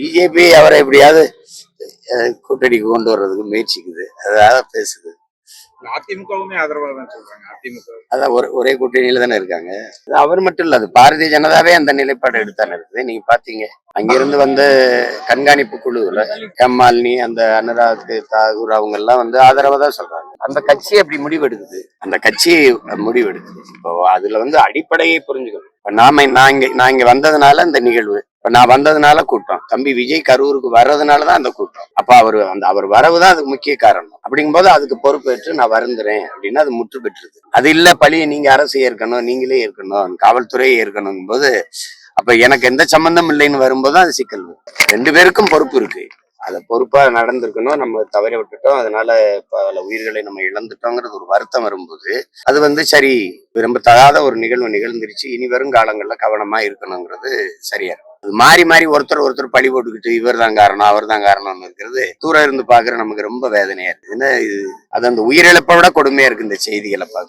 BJP அவரை எப்படியாவது கூட்டணிக்கு கொண்டு வர்றதுக்கு முயற்சிக்குது. அதாவது பேசுது. அதிமுகவுமே ஆதரவாக தான் சொல்றாங்க. அதிமுக. அதான் ஒரு ஒரே கூட்டணியில தானே இருக்காங்க. அவர் மட்டும் இல்ல அது பாரதிய ஜனதாவே அந்த நிலைப்பாடு எடுத்தானே இருக்குது நீங்க பாத்தீங்க. அங்கிருந்து வந்த கண்காணிப்பு குழுவுல எம்மாலினி அந்த அனுராக் தாகூர் அவங்க எல்லாம் வந்து ஆதரவா தான் சொல்றாங்க. அந்த கட்சி அப்படி முடிவெடுக்குது? அந்த கட்சி முடிவெடுக்குது. இப்போ அதுல வந்து அடிப்படையை புரிஞ்சுக்கணும். இப்ப நாம நான் இங்க நான் இங்க வந்ததுனால இந்த நிகழ்வு. இப்ப நான் வந்ததுனால கூட்டம். தம்பி விஜய் கரூருக்கு வர்றதுனால தான் அந்த கூட்டம். அப்போ அவர் அந்த அவர் வரவு தான் அதுக்கு முக்கிய காரணம். அப்படிங்கும்போது அதுக்கு பொறுப்பேற்று நான் வருந்துறேன் அப்படின்னா அது முற்று பெற்றுது. அது இல்ல பழியை நீங்க அரசு ஏற்கணும் நீங்களே ஏற்கணும் காவல்துறையே ஏற்கணும் போது அப்ப எனக்கு எந்த சம்பந்தம் இல்லைன்னு வரும்போது அது சிக்கல். ரெண்டு பேருக்கும் பொறுப்பு இருக்கு. அதை பொறுப்பா நடந்திருக்கணும் நம்ம தவற விட்டுட்டோம் அதனால பல உயிர்களை நம்ம இழந்துட்டோங்கிறது ஒரு வருத்தம் வரும்போது அது வந்து சரி விரும்பத்தகாத ஒரு நிகழ்வு நிகழ்ந்துருச்சு இனி வரும் காலங்களில் கவனமா இருக்கணுங்கிறது சரியா இருக்கும். மாறி மாறி ஒருத்தர் ஒருத்தர் பழி போட்டுக்கிட்டு இவர் தான் காரணம் அவர் தான் காரணம்னு இருக்கிறது தூரம் இருந்து பாக்குற நமக்கு ரொம்ப வேதனையா இருக்கு. ஏன்னா இது? அது அந்த உயிரிழப்பை விட கொடுமையா இருக்கு இந்த செய்திகளை பார்க்க.